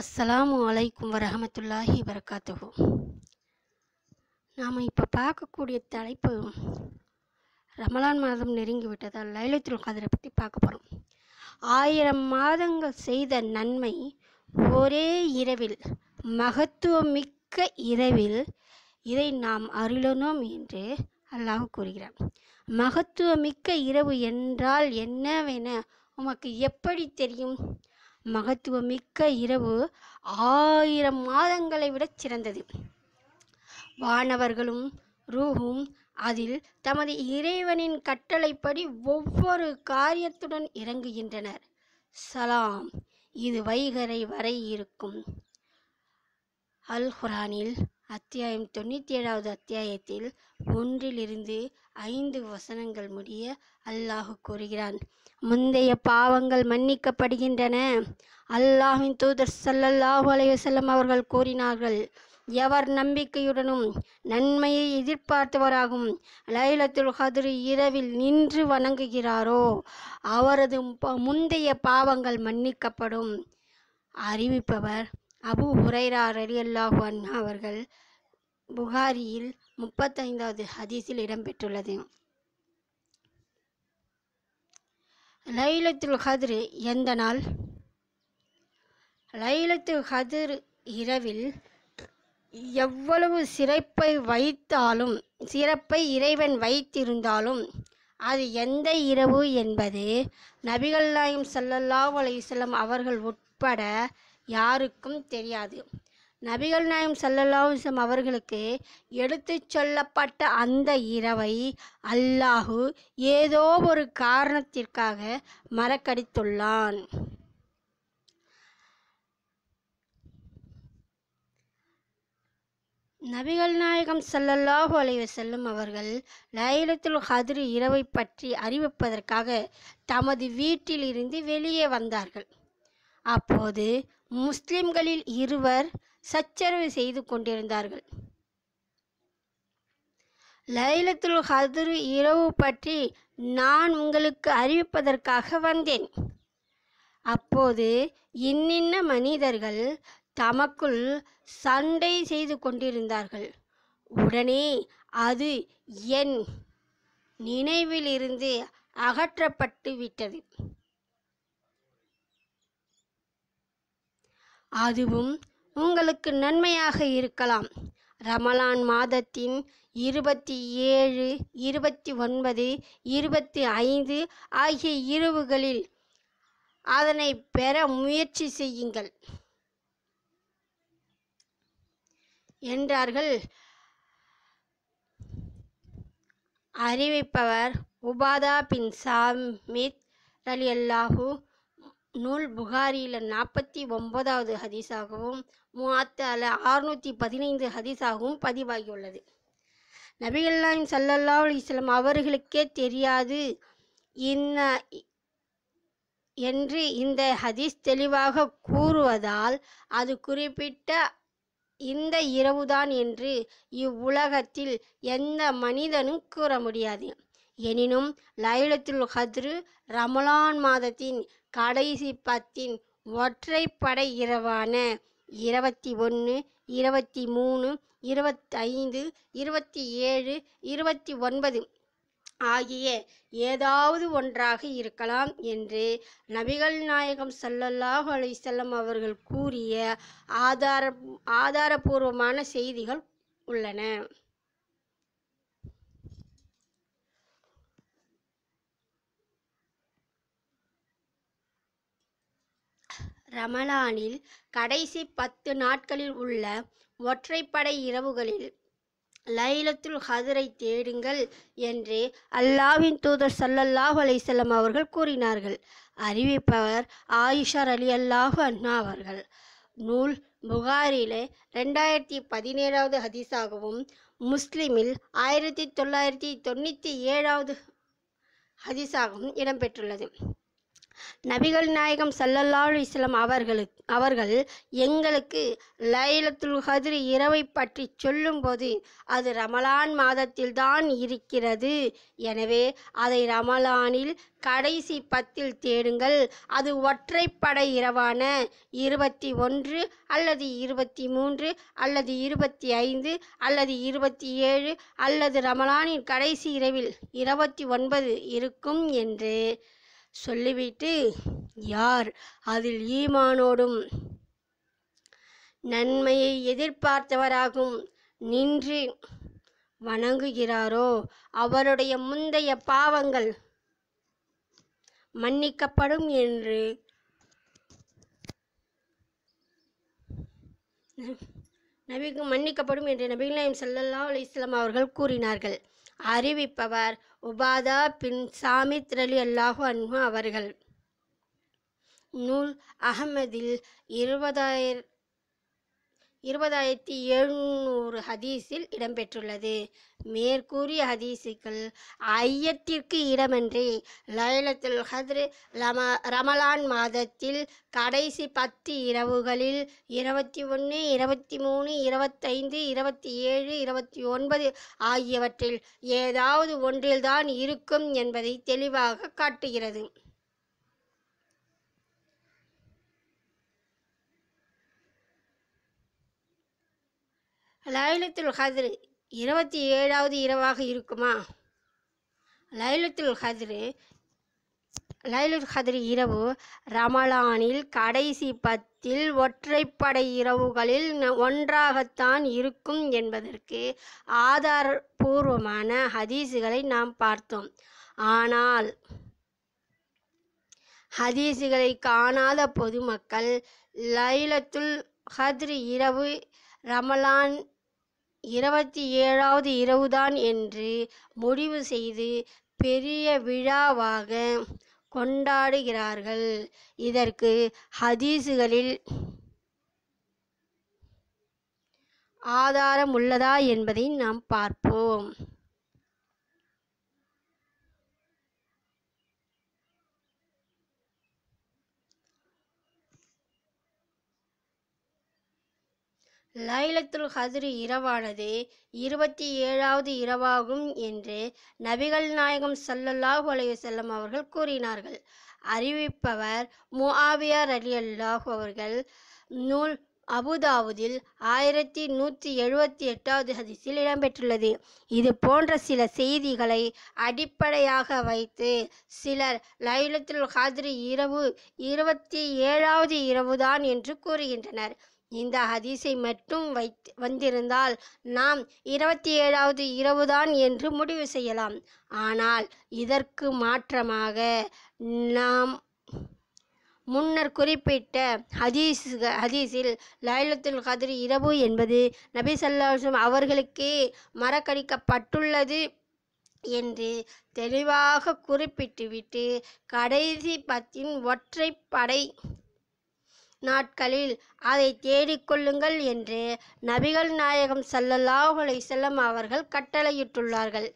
அஸ்ஸலாமு அலைக்கும் வரஹமத்துல்லாஹி வரகாத்துஹு நாம் இப்போ பார்க்கக்கூடிய தலைப்பு ரமலான் மாதம் நெருங்கி விட்டதால் லைலத்துல் கதிரை பற்றி பார்க்க போகிறோம் ஆயிரம் மாதங்கள் செய்த நன்மை ஒரே இரவில் மகத்துவமிக்க இரவில் இதை நாம் அருளணும் என்று அல்லாஹ் கூறுகிறார். மகத்துவமிக்க இரவு என்றால் என்னவென உமக்கு எப்படி தெரியும்? மகத்துவமிக்க இரவு ஆயிரம் மாதங்களை விட சிறந்தது. வானவர்களும் ரூஹும் அதில் தமது இறைவனின் கட்டளைப்படி ஒவ்வொரு காரியத்துடன் இறங்குகின்றனர். சலாம் இது வைகரை வரை இருக்கும். அல் குரானில் அத்தியாயம் தொண்ணூற்றி ஏழாவது அத்தியாயத்தில் ஒன்றிலிருந்து ஐந்து வசனங்கள் முடிய அல்லாஹு கூறுகிறான். முந்தைய பாவங்கள் மன்னிக்கப்படுகின்றன. அல்லாஹின் தூதர் சல்லல்லாஹு அலைஹி அவர்கள் கூறினார்கள் எவர் நம்பிக்கையுடனும் நன்மையை எதிர்பார்த்தவராகும் லைலத்துல் கத்ர் இரவில் நின்று வணங்குகிறாரோ அவரது முந்தைய பாவங்கள் மன்னிக்கப்படும். அறிவிப்பவர் அபு ஹுரைரா ரலியல்லாஹு அன்ஹா அவர்கள் புகாரியில் முப்பத்தைந்தாவது ஹதீஸில் இடம்பெற்றுள்ளது. லைலத்துல் கத்ர் எந்த நாள்? லைலத்துல் ஹதிர் இரவில் எவ்வளவு சிறப்பை வைத்தாலும் சிறப்பை இறைவன் வைத்திருந்தாலும் அது எந்த இரவு என்பது நபிகள் நாயம் ஸல்லல்லாஹு அலைஹி அவர்கள் உட்பட யாருக்கும் தெரியாது. நபிகள் நாயம் ஸல்லல்லாஹு அவர்களுக்கு எடுத்துச் சொல்லப்பட்ட அந்த இரவை அல்லாஹு ஏதோ ஒரு காரணத்திற்காக மறக்கடித்துள்ளான். நபிகள் நாயகம் செல்லல்லாஹு அலைவ செல்லும் அவர்கள் லைலத்துல் ஹதிர் இரவை பற்றி அறிவிப்பதற்காக தமது வீட்டிலிருந்து வெளியே வந்தார்கள். அப்போது முஸ்லிம்களில் இருவர் சச்சரவு செய்து கொண்டிருந்தார்கள். லைலத்துல் ஹதுரு இரவு பற்றி நான் உங்களுக்கு அறிவிப்பதற்காக வந்தேன். அப்போது இன்னின்ன மனிதர்கள் தமக்குள் சண்டை செய்து கொண்டிருந்தார்கள். உடனே அது என் நினைவிலிருந்து அகற்றப்பட்டு விட்டது. அதுவும் உங்களுக்கு நன்மையாக இருக்கலாம். ரமலான் மாதத்தின் இருபத்தி ஏழு இருபத்தி ஒன்பது இருபத்தி ஐந்து ஆகிய இரவுகளில் அதனை பெற முயற்சி செய்யுங்கள். என்றார்கள். அறிவிப்பவர் உபாதா பின் சாமித் அலி அல்லாஹூ நூல் புகாரியில் நாற்பத்தி ஒன்பதாவது ஹதீஸாகவும் மூவாத்தால ஆறுநூற்றி பதினைந்து ஹதீஸாகவும் பதிவாகியுள்ளது. நபிகள்லாயும் ஸல்லல்லாஹு அலைஹி வஸல்லம் அவர்களுக்கே தெரியாது இன்ன என்று இந்த ஹதீஸ் தெளிவாக கூறுவதால் அது குறிப்பிட்ட இந்த இரவுதான் என்று இவ்வுலகத்தில் எந்த மனிதனும் கூற முடியாது. எனினும் லைலத்துல் ஹத்ரு ரமலான் மாதத்தின் கடைசி பத்தின் ஒற்றைப்படை இரவான இருபத்தி ஒன்று இருபத்தி மூணு இருபத்தைந்து இருபத்தி ஏழு இருபத்தி ஒன்பது ஆகிய ஏதாவது ஒன்றாக இருக்கலாம் என்று நபிகள் நாயகம் சல்லல்லாஹ் அலிசல்லம் அவர்கள் கூறிய ஆதார ஆதாரபூர்வமான செய்திகள் உள்ளன. ரமலானில் கடைசி பத்து நாட்களில் உள்ள ஒற்றைப்படை இரவுகளில் லைலத்துல் ஹதரை தேடுங்கள் என்று அல்லாஹ்வின் தூதர் சல்லல்லாஹ் அலைசல்லம் அவர்கள் கூறினார்கள். அறிவிப்பவர் ஆயிஷார் அலி அல்லாஹு அண்ணா அவர்கள். நூல் புகாரிலே ரெண்டாயிரத்தி பதினேழாவது ஹதீஸாகவும் முஸ்லிமில் ஆயிரத்தி தொள்ளாயிரத்தி தொண்ணூற்றி ஏழாவது ஹதீஸாகவும் இடம்பெற்றுள்ளது. நபிகள் நாயகம் ஸல்லல்லாஹு இஸ்லாம் அவர்களுக்கு அவர்கள் எங்களுக்கு லைலத்துல் கத்ர் இரவை பற்றி சொல்லும்போது அது ரமலான் மாதத்தில்தான் இருக்கிறது. எனவே அதை ரமலானில் கடைசி பத்தில் தேடுங்கள். அது ஒற்றைப்படை இரவான இருபத்தி ஒன்று அல்லது இருபத்தி மூன்று அல்லது இருபத்தி ஐந்து அல்லது இருபத்தி ஏழு அல்லது ரமலானின் கடைசி இரவில் இருபத்தி ஒன்பது இருக்கும் என்று சொல்லிவிட்டு யார் அதில் ஈமானோடும் நன்மையை எதிர்பார்த்தவராகும் நின்று வணங்குகிறாரோ அவருடைய முந்தைய பாவங்கள் மன்னிக்கப்படும் என்று நபிக்கு மன்னிக்கப்படும் என்று நபிகள் நாயம் ஸல்லல்லாஹு அவர்கள் கூறினார்கள். அறிவிப்பவர் உபாதா பின் சாமித்ரலி அல்லாஹு அன்ஹு அவர்கள். நூல் அகமதில் இருபதாயிரம் இருபதாயிரத்தி எழுநூறு ஹதீஸில் இடம்பெற்றுள்ளது. மேற்கூறிய ஹதீஸுகள் ஐயத்திற்கு இடமின்றி லைலத்துல் ஹத்ரு லம ரமலான் மாதத்தில் கடைசி பத்து இரவுகளில் இருபத்தி ஒன்று இருபத்தி மூணு இருபத்தைந்து இருபத்தி ஏழு இருபத்தி ஒன்பது ஆகியவற்றில் ஏதாவது ஒன்றில்தான் இருக்கும் என்பதை தெளிவாக காட்டுகிறது. லைலத்துல் கத்ர் இருபத்தி ஏழாவது இரவாக இருக்குமா? லைலத்துல் கத்ர் லைலுல் கத்ர் இரவு ரமலானில் கடைசி பத்தில் ஒற்றைப்படை இரவுகளில் ஒன்றாகத்தான் இருக்கும் என்பதற்கு ஆதாரபூர்வமான ஹதீஸுகளை நாம் பார்த்தோம். ஆனால் ஹதீஸுகளை காணாத பொதுமக்கள் லைலத்துல் ஹத்ரி இரவு ரமலான் இருபத்தி ஏழாவது இரவுதான் என்று முடிவு செய்து பெரிய விழாவாக கொண்டாடுகிறார்கள். இதற்கு ஹதீஸுகளில் ஆதாரம் உள்ளதா என்பதை நாம் பார்ப்போம். லைலத்துல் ஹத்ரி இரவானது இருபத்தி ஏழாவது இரவாகும் என்று நபிகள் நாயகம் சல்லல்லாஹு அலைஹி வஸல்லம் அவர்கள் கூறினார்கள். அறிவிப்பவர் முஆவியா ரலியல்லாஹு அவர்கள். நூல் அபுதாவுதில் ஆயிரத்தி நூற்றி எழுபத்தி எட்டாவது ஹதீஸில் இடம்பெற்றுள்ளது. இது போன்ற சில செய்திகளை அடிப்படையாக வைத்து சிலர் லைலத்துல் கத்ர் இரவு இருபத்தி ஏழாவது இரவுதான் என்று கூறுகின்றனர். இந்த ஹதீஸை மட்டும் வைத் வந்திருந்தால் நாம் இருபத்தி ஏழாவது இரவுதான் என்று முடிவு செய்யலாம். ஆனால் இதற்கு மாற்றமாக நாம் முன்னர் குறிப்பிட்ட ஹதீஸ் ஹதீஸில் லைலத்துல் கத்ர் இரவு என்பது நபி சல்லாஹம் அவர்களுக்கே மறக்கடிக்கப்பட்டுள்ளது என்று தெளிவாக குறிப்பிட்டுவிட்டு கடைசி பத்தின் ஒற்றைப்படை நாட்களில் அதை தேடிக்கொள்ளுங்கள் என்று நபிகள் நாயகம் ஸல்லல்லாஹு செல்லம் அவர்கள் கட்டளையிட்டுள்ளார்கள்.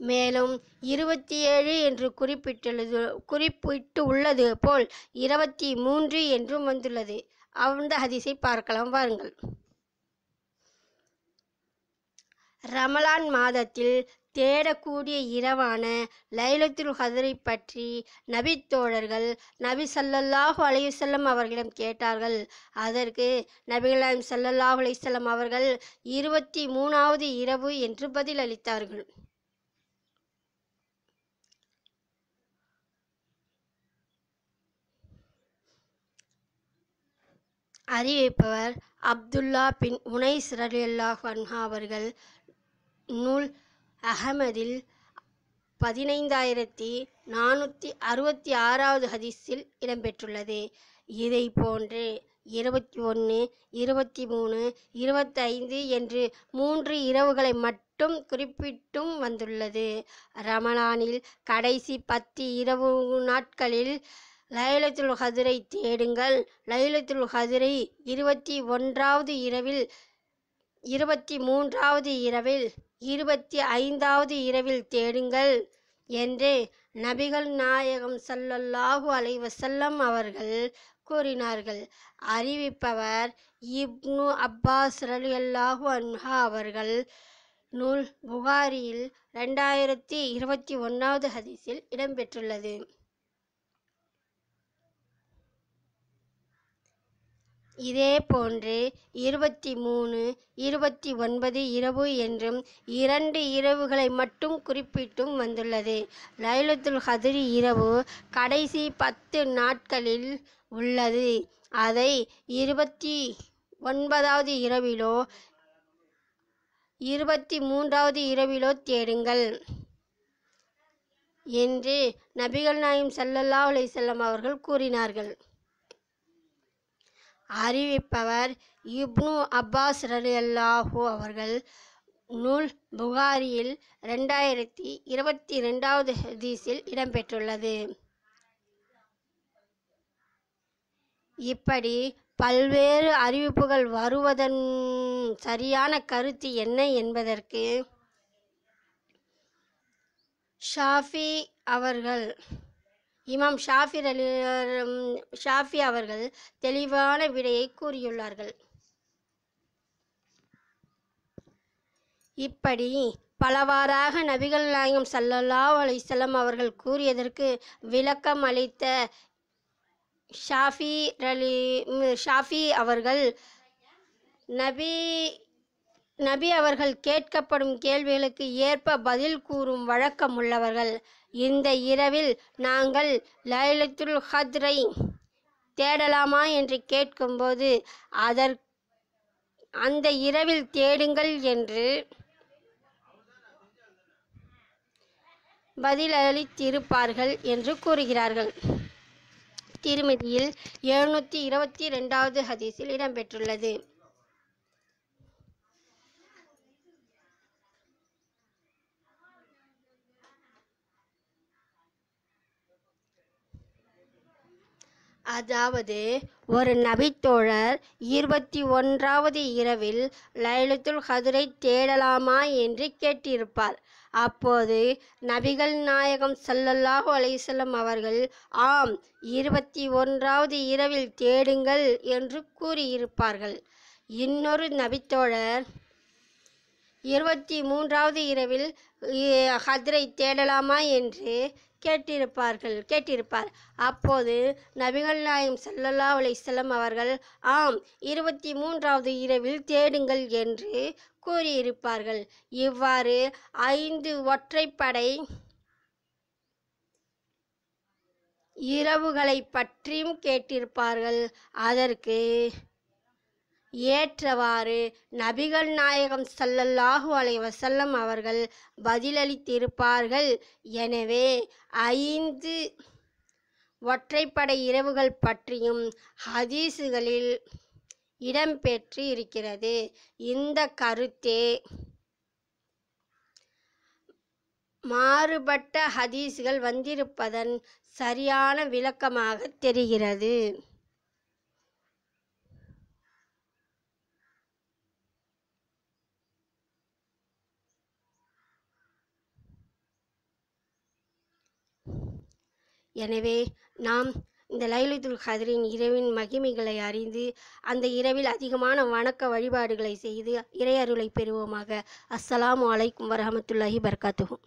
மேலும் இருபத்தி ஏழு என்று குறிப்பிட்டுள்ளது குறிப்பிட்டு உள்ளது போல் இருபத்தி மூன்று என்றும் வந்துள்ளது. அந்த ஹதிசை பார்க்கலாம் வாருங்கள். ரமலான் மாதத்தில் தேடக்கூடிய இரவான லைலத்துல் ஹதரை பற்றி நபித்தோழர்கள் நபி சல்லல்லாஹு அலையுசல்லம் அவர்களிடம் கேட்டார்கள். அதற்கு நபிகளாம் சல்லல்லாஹு அலையுசல்லம் அவர்கள் இருபத்தி மூணாவது இரவு என்று பதில் அளித்தார்கள். அறிவிப்பவர் அப்துல்லா பின் உனைஸ் ரலியல்லாஹ் அன்ஹா அவர்கள் நூல் அகமதில் பதினைந்தாயிரத்தி நானூற்றி அறுபத்தி ஆறாவது ஹதீஸில் இடம்பெற்றுள்ளது. இதை போன்று இருபத்தி ஒன்று இருபத்தி மூணு இருபத்தைந்து என்று மூன்று இரவுகளை மட்டும் குறிப்பிட்டும் வந்துள்ளது. ரமலானில் கடைசி பத்து இரவு நாட்களில் லைலத்துல் ஹதுரை தேடுங்கள். லைலத்துல் ஹதுரை இருபத்தி ஒன்றாவது இரவில் இருபத்தி மூன்றாவது இரவில் இருபத்தி ஐந்தாவது இரவில் தேடுங்கள் என்று நபிகள் நாயகம் சல்லல்லாஹு அலைவசல்லம் அவர்கள் கூறினார்கள். அறிவிப்பவர் இப்னு அப்பாஸ் ரலியல்லாஹு அன்ஹா அவர்கள். நூல் புகாரியில் ரெண்டாயிரத்தி இருபத்தி ஒன்றாவது ஹதீஸில் இடம்பெற்றுள்ளது. இதே போன்று இருபத்தி மூணு இருபத்தி ஒன்பது இரவு என்றும் இரண்டு இரவுகளை மட்டும் குறிப்பிட்டும் வந்துள்ளது. லைலத்துல் ஹதிரி இரவு கடைசி பத்து நாட்களில் உள்ளது. அதை இருபத்தி ஒன்பதாவது இரவிலோ இருபத்தி மூன்றாவது இரவிலோ தேடுங்கள் என்று நபிகள் நாயம் ஸல்லல்லாஹு அலை செல்லம் அவர்கள் கூறினார்கள். அறிவிப்பவர் இப்னு அப்பாஸ் ரலியல்லாஹு அவர்கள். நூல் புகாரியில் ரெண்டாயிரத்தி இருபத்தி ரெண்டாவது ஹதீஸில் இடம்பெற்றுள்ளது. இப்படி பல்வேறு அறிவிப்புகள் வருவதன் சரியான கருத்து என்ன என்பதற்கு ஷாஃபி அவர்கள் இமாம் ஷாஃபி அலி ஷாஃபி அவர்கள் தெளிவான விடையை கூறியுள்ளார்கள். இப்படி பலவாறாக நபிகள் நாயகம் சல்லல்லா அலிசல்லம் அவர்கள் கூறியதற்கு விளக்கம் அளித்த ஷாஃபி அலி ஷாஃபி அவர்கள் நபி நபி அவர்கள் கேட்கப்படும் கேள்விகளுக்கு ஏற்ப பதில் கூறும் வழக்கம் உள்ளவர்கள். இந்த இரவில் நாங்கள் லைலத்துல் ஹத்ரை தேடலாமா என்று கேட்கும்போது அதற் அந்த இரவில் தேடுங்கள் என்று பதிலளித்திருப்பார்கள் என்று கூறுகிறார்கள். திருமதியில் எழுநூற்றி இருபத்தி ரெண்டாவது ஹதீஸில் இடம்பெற்றுள்ளது அதாவது ஒரு நபித்தோழர் இருபத்தி ஒன்றாவது இரவில் லைலத்துல் ஹதுரை தேடலாமா என்று கேட்டிருப்பார். அப்போது நபிகள் நாயகம் சல்லல்லாஹு அலைசல்லம் அவர்கள் ஆம் இருபத்தி ஒன்றாவது இரவில் தேடுங்கள் என்று கூறியிருப்பார்கள். இன்னொரு நபித்தோழர் இருபத்தி மூன்றாவது இரவில் ஹதிரை தேடலாமா என்று கேட்டிருப்பார்கள் கேட்டிருப்பார். அப்போது நபிகள் நாயம் ஸல்லல்லாஹு அலைசல்லம் அவர்கள் ஆம் இருபத்தி மூன்றாவது இரவில் தேடுங்கள் என்று கூறியிருப்பார்கள். இவ்வாறு ஐந்து ஒற்றைப்படை இரவுகளை பற்றியும் கேட்டிருப்பார்கள். அதற்கு ஏற்றவாறு நபிகள் நாயகம் சல்லல்லாஹு அலைவசல்லம் அவர்கள் பதிலளித்திருப்பார்கள். எனவே ஐந்து ஒற்றைப்படை இரவுகள் பற்றியும் ஹதீஸுகளில் இடம்பெற்று இருக்கிறது. இந்த கருத்தே மாறுபட்ட ஹதீஸ்கள் வந்திருப்பதன் சரியான விளக்கமாக தெரிகிறது. எனவே நாம் இந்த லைலத்துல் கதிரின் இரவின் மகிமைகளை அறிந்து அந்த இரவில் அதிகமான வணக்க வழிபாடுகளை செய்து இறையருளை பெறுவோமாக. அஸ்ஸலாமு அலைக்கும் வரமத்துல்லாஹி பர்காத்துகும்